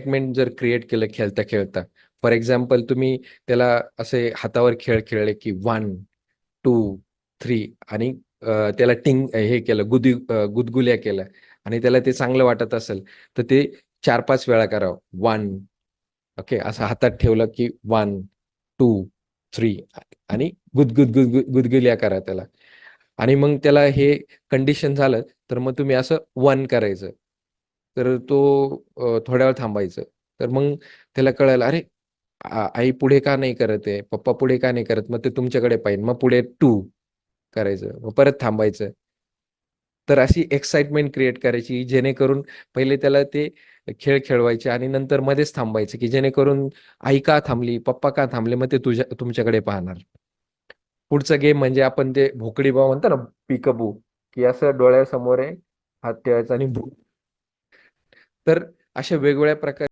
Excitement जर create केलं खेळता खेळता. फॉर एक्झाम्पल तुम्ही त्याला असे हातावर खेळ खेळले की वन टू थ्री आणि त्याला टिंग हे केलं गुदी गुदगुल्या केल्या आणि त्याला ते चांगलं वाटत असेल तर ते चार पाच वेळा करावं. वन ओके असं हातात ठेवलं की वन टू थ्री आणि गुदगुद गुदगुद गुदगुल्या करा त्याला. आणि मग त्याला हे कंडिशन झालं तर मग तुम्ही असं वन करायचं. तर तो थोड्या वेळ थांबायचं. तर मग त्याला कळायला अरे आई पुढे का नाही करत आहे? पप्पा पुढे का नाही करत? मग ते तुमच्याकडे पाहिजे. मग पुढे टू करायचं. मग परत थांबायचं. तर अशी एक्साइटमेंट क्रिएट करायची जेणेकरून पहिले त्याला ते खेळ खेळवायचे आणि नंतर मध्येच थांबायचे की जेणेकरून आई का थांबली पप्पा का थांबले मग ते तुझ्या तुमच्याकडे पाहणार. पुढचा गेम म्हणजे आपण ते भोकडी भाव म्हणतो ना पिकअबू की असं डोळ्यासमोर आहे हात ठेवायचा आणि भू तर अशा वेगवेगळ्या प्रकार